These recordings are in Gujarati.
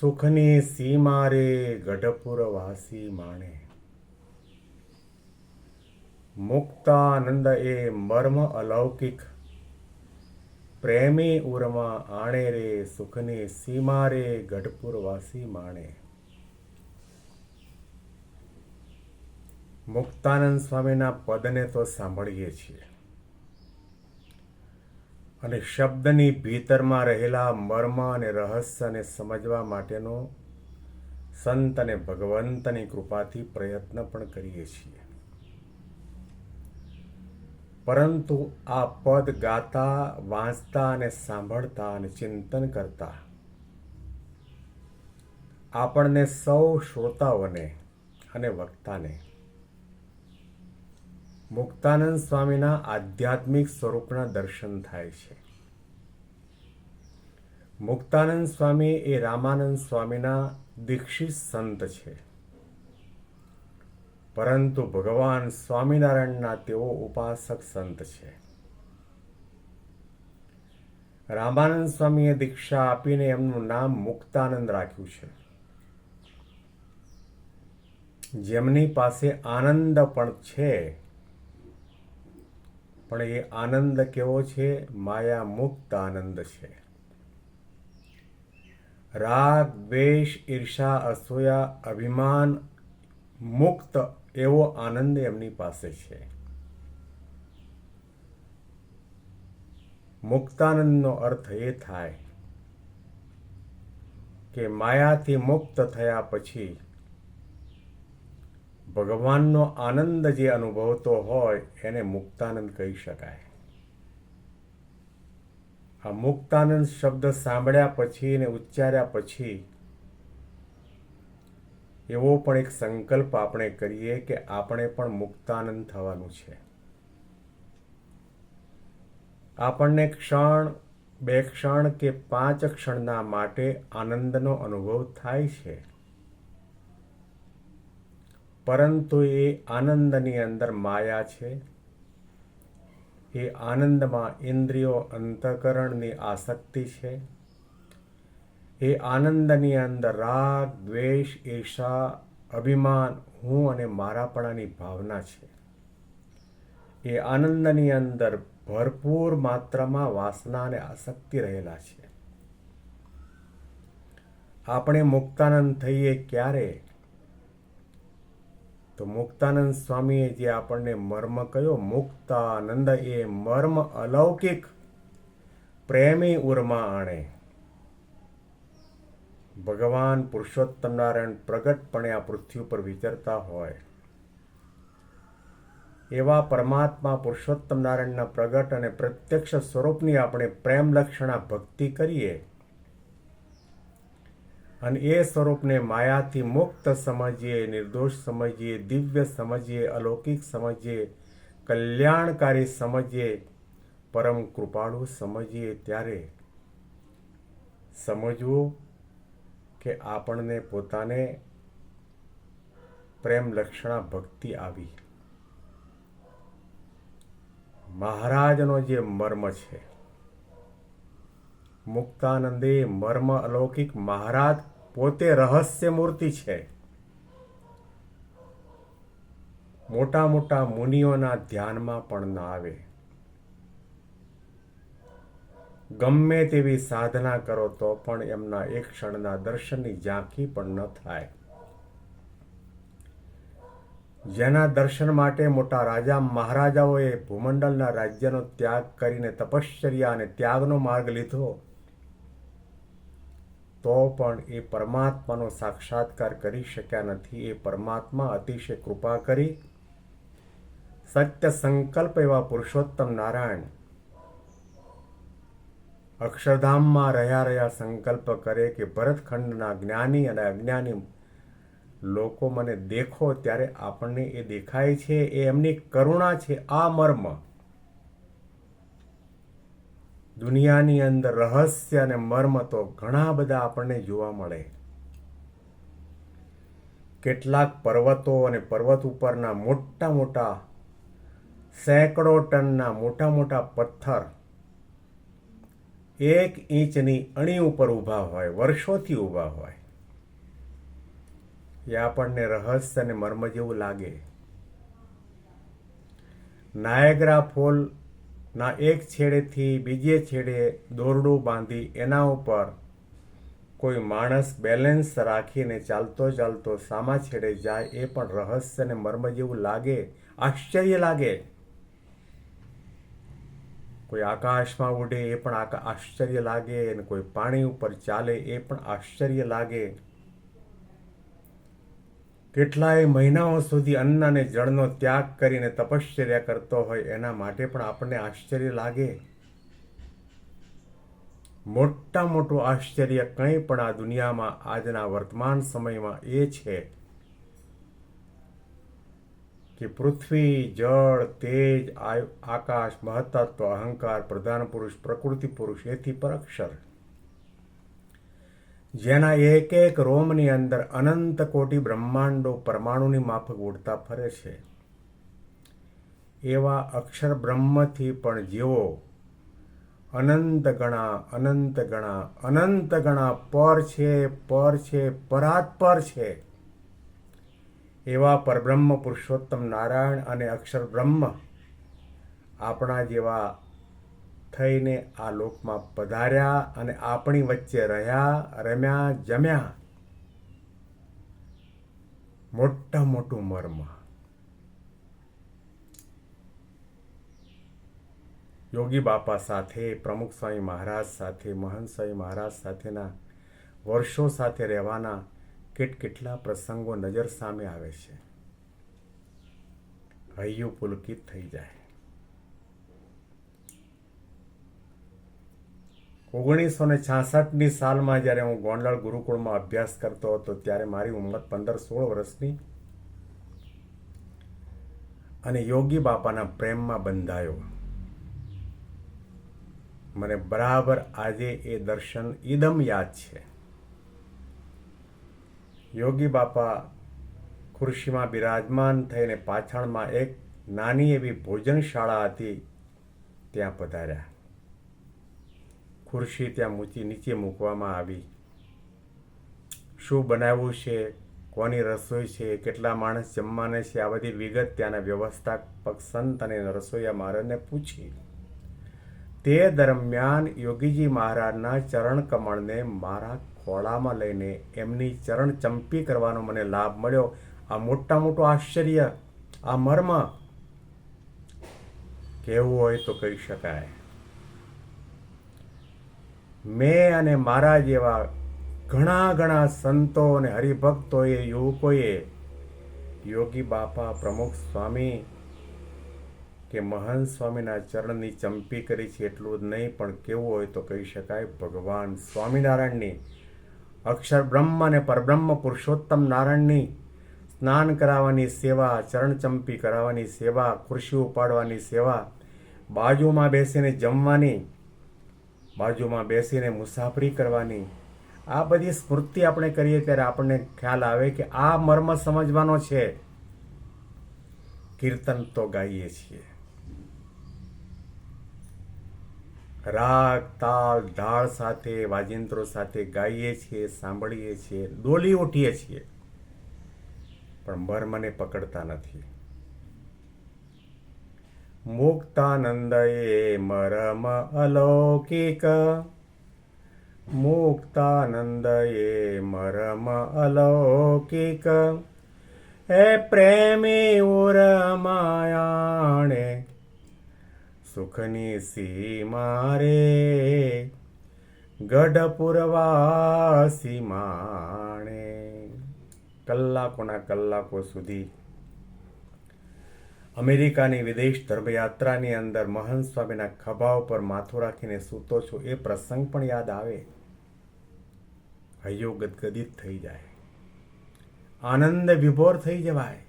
સુખની સીમા રે ગઢપુર વાસી માણે. મુક્તાનંદ એ મર્મ અલૌકિક. પ્રેમી ઉરમાં આણે રે સુખની સીમા રે ગઢપુર વાસી માણે. મુક્તાનંદ સ્વામીના પદને તો સાંભળીએ છીએ. અને શબ્દની ભીતરમાં રહેલા મર્મ અને રહસ્યને સમજવા માટેનો સંત અને ભગવંતની કૃપાથી પ્રયત્ન પણ કરીએ છીએ. પરંતુ આ પદ ગાતા, વાંચતા અને સાંભળતા અને ચિંતન કરતા આપણને સૌ શ્રોતાઓને અને વક્તાને મુક્તાનંદ સ્વામીના આધ્યાત્મિક સ્વરૂપના દર્શન થાય છે. મુક્તાનંદ સ્વામી એ રામાનંદ સ્વામીના દીક્ષિત સંત છે. પરંતુ ભગવાન સ્વામિનારાયણના તેઓ ઉપાસક સંત છે. રામાનંદ સ્વામીએ દીક્ષા આપીને એમનું નામ મુક્તાનંદ રાખ્યું છે. જેમની પાસે આનંદ પણ છે પણ એ આનંદ કેવો છે? માયા મુક્ત આનંદ છે. રાગ, દ્વેષ, ઈર્ષા, અસૂયા, અભિમાન મુક્ત એવો આનંદ એમની પાસે છે. મુક્તાનંદનો અર્થ એ થાય કે માયાથી મુક્ત થયા પછી ભગવાનનો આનંદ જે અનુભવતો હોય એને મુક્તાનંદ કહી શકાય. આ મુક્તાનંદ શબ્દ સાંભળ્યા પછી અને ઉચ્ચાર્યા પછી એવો પણ એક સંકલ્પ આપણે કરીએ કે આપણે પણ મુક્તાનંદ થવાનું છે. આપણને ક્ષણ, બે ક્ષણ કે પાંચ ક્ષણના માટે આનંદનો અનુભવ થાય છે. પરંતુ એ આનંદની અંદર માયા છે. એ આનંદમાં ઇન્દ્રિયો અંતકરણની આસક્તિ છે. એ આનંદની અંદર રાગ, દ્વેષ, ઈર્ષા, અભિમાન, હું અને મારાપણાની ભાવના છે. એ આનંદની અંદર ભરપૂર માત્રામાં વાસના અને આસક્તિ રહેલા છે. આપણે મુક્તાનંદ થઈએ ક્યારે? તો મુક્તાનંદ સ્વામીએ જે આપણને મર્મ કયો મુક્તાનંદ એ મર્મ અલૌકિક પ્રેમી ઉર્મા આણે. ભગવાન પુરુષોત્તમ નારાયણ પ્રગટપણે આ પૃથ્વી ઉપર વિચરતા હોય. એવા પરમાત્મા પુરુષોત્તમ નારાયણના પ્રગટ અને પ્રત્યક્ષ સ્વરૂપની આપણે પ્રેમ લક્ષણા ભક્તિ કરીએ અને એ સ્વરૂપને માયાથી મુક્ત સમજીએ, નિર્દોષ સમજીએ, દિવ્ય સમજીએ, અલૌકિક સમજીએ, કલ્યાણકારી સમજીએ, પરમ કૃપાળુ સમજીએ. ત્યારે સમજવું કે આપણને પોતાને પ્રેમ લક્ષણા ભક્તિ આવી. મહારાજનો જે મર્મ છે, મુક્તાનંદે મર્મ અલૌકિક મહારાજ પોતે રહસ્ય મૂર્તિ છે. મોટા મોટા મુનિઓના ધ્યાનમાં પણ ના આવે. ગમે તેવી સાધના કરો તો પણ એમના એક ક્ષણના દર્શનની ઝાંખી પણ ન થાય. જેના દર્શન માટે મોટા રાજા મહારાજાઓએ ભૂમંડળના રાજ્યનો ત્યાગ કરીને તપશ્ચર્યા અને ત્યાગનો માર્ગ લીધો. તો પણ એ પરમાત્માનો સાક્ષાત્કાર કરી શક્યા નથી. એ પરમાત્મા અતિશય કૃપા કરી. સત્ય સંકલ્પ એવા પુરુષોત્તમ નારાયણ અક્ષરધામમાં રહ્યા રહ્યા સંકલ્પ કરે કે ભરતખંડના જ્ઞાની અને અજ્ઞાની લોકો મને દેખો ત્યારે આપણને એ દેખાય છે. એ એમની કરુણા છે. આ મર્મ દુનિયાની અંદર રહસ્ય અને મર્મ તો ઘણા બધા આપણને જોવા મળે. કેટલાક પર્વતો અને પર્વત ઉપરના મોટા મોટા સેંકડો ટનના મોટા મોટા પથ્થર એક ઇંચની અણી ઉપર ઊભા હોય, વર્ષોથી ઊભા હોય. એ આપણને રહસ્ય અને મર્મ જેવું લાગે. નાયગ્રા ફોલ ના એક છેડેથી બીજે છેડે દોરડું બાંધી એના ઉપર કોઈ માણસ બેલેન્સ રાખીને ચાલતો ચાલતો સામા છેડે જાય એ પણ રહસ્ય અને મર્મ જેવું લાગે, આશ્ચર્ય લાગે. કોઈ આકાશમાં ઉડે એ પણ આશ્ચર્ય લાગે અને કોઈ પાણી ઉપર ચાલે એ પણ આશ્ચર્ય લાગે. કેટલાય મહિનાઓ સુધી અન્ન અને જળનો ત્યાગ કરીને તપશ્ચર્યા કરતો હોય, એના માટે પણ આપણને આશ્ચર્ય લાગે. મોટા મોટું આશ્ચર્ય કંઈ પણ આ દુનિયામાં આજના વર્તમાન સમયમાં એ છે કે પૃથ્વી, જળ, તેજ આકાશ, મહત્તત્વ, અહંકાર, પ્રધાન પુરુષ, પ્રકૃતિ પુરુષ, એથી પર અક્ષર. જેના એક એક રોમની અંદર અનંત કોટી બ્રહ્માંડો પરમાણુની માફક ઉડતા ફરે છે. એવા અક્ષર બ્રહ્મથી પણ જેવો અનંત ગણા અનંત ગણા અનંત ગણા પર છે પર છે, પરાત્પર છે. એવા પરબ્રહ્મ પુરુષોત્તમ નારાયણ અને અક્ષર બ્રહ્મ આપણા જેવા થઈને આ લોકમાં પધાર્યા અને આપણી વચ્ચે રહ્યા, રમ્યા, જમ્યા. મોટા મોટું મર્મ. યોગી બાપા સાથે, પ્રમુખ સ્વામી મહારાજ સાથે, મહંત સ્વામી મહારાજ સાથેના વર્ષો સાથે રહેવાના કેટ કેટલા પ્રસંગો નજર સામે આવે છે. હૈયું પુલકિત થઈ જાય. ઓગણીસો ને છાસઠની સાલમાં જ્યારે હું ગોંડલ ગુરુકુળમાં અભ્યાસ કરતો હતો, ત્યારે મારી ઉંમર પંદર સોળ વર્ષની અને યોગી બાપાના પ્રેમમાં બંધાયો. મને બરાબર આજે એ દર્શન ઈદમ યાદ છે. યોગી બાપા ખુરશીમાં બિરાજમાન થઈને પાછળમાં એક નાની એવી ભોજનશાળા હતી ત્યાં પધાર્યા. ખુરશી ત્યાં મૂકી, નીચે મૂકવામાં આવી. શું બનાવવું છે? કોની રસોઈ છે? કેટલા માણસ જમવાને છે? આ બધી વિગત ત્યાંના વ્યવસ્થાપક સંત અને રસોઈયા મહારાજને પૂછી. તે દરમિયાન યોગીજી મહારાજના ચરણ કમળને મારા ખોળામાં લઈને એમની ચરણ ચંપી કરવાનો મને લાભ મળ્યો. આ મોટા મોટું આશ્ચર્ય, આ મર્મ. કહેવું હોય તો કહી શકાય. મેં અને મારા જેવા ઘણા ઘણા સંતો અને હરિભક્તોએ, યુવકોએ, યોગી બાપા, પ્રમુખ સ્વામી કે મહાન સ્વામીના ચરણની ચંપી કરી છે એટલું જ નહીં, પણ કેવું હોય તો કહી શકાય ભગવાન સ્વામિનારાયણની. અક્ષર બ્રહ્મ અને પરબ્રહ્મ પુરુષોત્તમ નારાયણની સ્નાન કરાવવાની સેવા, ચરણ ચંપી કરાવવાની સેવા, ખુરશી ઉપાડવાની સેવા, બાજુમાં બેસીને જમવાની બાજુમાં બેસીને મુસાફરી કરવાની. આ બધી સ્મૃતિ આપણે કરીએ ત્યારે આપણને ખ્યાલ આવે કે આ મર્મ સમજવાનો છે. કીર્તન તો ગાઈએ છીએ. રાગ, તાલ, ઢાળ સાથે, વાજિંત્રો સાથે ગાઈએ છીએ, સાંભળીએ છીએ, ડોલી ઉઠીએ છીએ. પણ મર્મને પકડતા નથી. મુક્તાનંદયે મરમ અલૌકિક. મુક્તાનંદયે મરમ અલૌકિક. હે પ્રેમી ઉરમાયાણે સુખની સીમા રે. ગઢપુરવાસી માણે કલાકોના કલાકો સુધી અમેરિકાની વિદેશ ધર્મયાત્રાની અંદર મહંત સ્વામીના ખભા ઉપર માથું રાખીને સૂતો છો, એ પ્રસંગ પણ યાદ આવે. હૈયો ગદગદિત થઈ જાય. આનંદ વિભોર થઈ જવાય.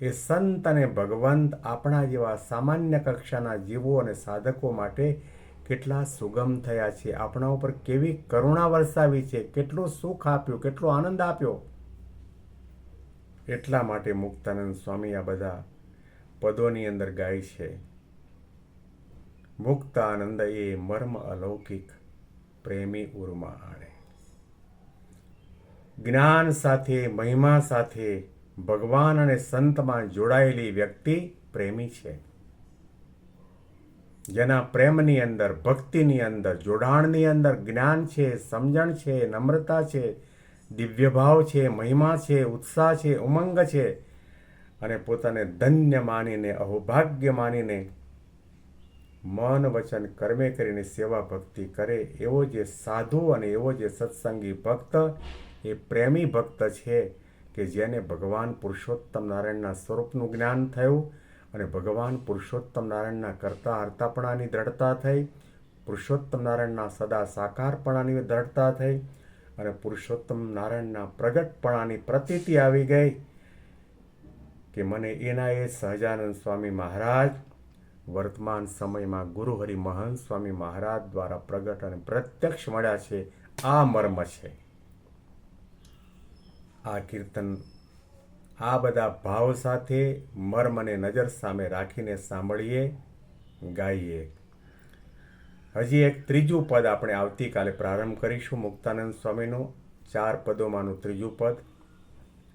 એ સંત અને ભગવંત આપણા જેવા સામાન્ય કક્ષાના જીવો અને સાધકો માટે કેટલા સુગમ થયા છે. આપણા ઉપર કેવી કરુણા વરસાવી છે, કેટલું સુખ આપ્યું, કેટલો આનંદ આપ્યો. એટલા માટે મુક્તાનંદ સ્વામી આ બધા પદોની અંદર ગાય છે. મુક્ત એ મર્મ અલૌકિક પ્રેમી ઉર્મા આણે. જ્ઞાન સાથે, મહિમા સાથે ભગવાન અને સંતમાં જોડાયેલી વ્યક્તિ પ્રેમી છે. જેના પ્રેમની અંદર, ભક્તિની અંદર, જોડાણની અંદર જ્ઞાન છે, સમજણ છે, નમ્રતા છે દિવ્ય ભાવ છે, મહિમા છે, ઉત્સાહ છે, ઉમંગ છે અને પોતાને ધન્ય માનીને, અહોભાગ્ય માનીને મન વચન કર્મે કરીને સેવા ભક્તિ કરે, એવો જે સાધુ અને એવો જે સત્સંગી ભક્ત એ પ્રેમી ભક્ત છે કે જેને ભગવાન પુરુષોત્તમ નારાયણના સ્વરૂપનું જ્ઞાન થયું અને ભગવાન પુરુષોત્તમ નારાયણના કરતા હર્તાપણાની દ્રઢતા થઈ, પુરુષોત્તમ નારાયણના સદા સાકારપણાની દ્રઢતા થઈ અને પુરુષોત્તમ નારાયણના પ્રગટપણાની પ્રતીતિ આવી ગઈ કે મને એના એ સહજાનંદ સ્વામી મહારાજ, વર્તમાન સમયમાં ગુરુહરિ મહંત સ્વામી મહારાજ દ્વારા પ્રગટ અને પ્રત્યક્ષ મળ્યા છે, આ મર્મ છે. આ કીર્તન આ બધા ભાવ સાથે મર્મને નજર સામે રાખીને સાંભળીએ, ગાઈએ. હજી એક ત્રીજું પદ આપણે આવતીકાલે પ્રારંભ કરીશું. મુક્તાનંદ સ્વામીનું ચાર પદોમાંનું ત્રીજું પદ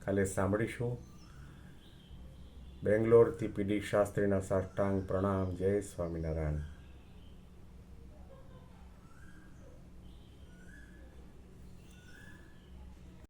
કાલે સાંભળીશું. બેંગ્લોરથી પીડી શાસ્ત્રીના સાષ્ટાંગ પ્રણામ. જય સ્વામિનારાયણ.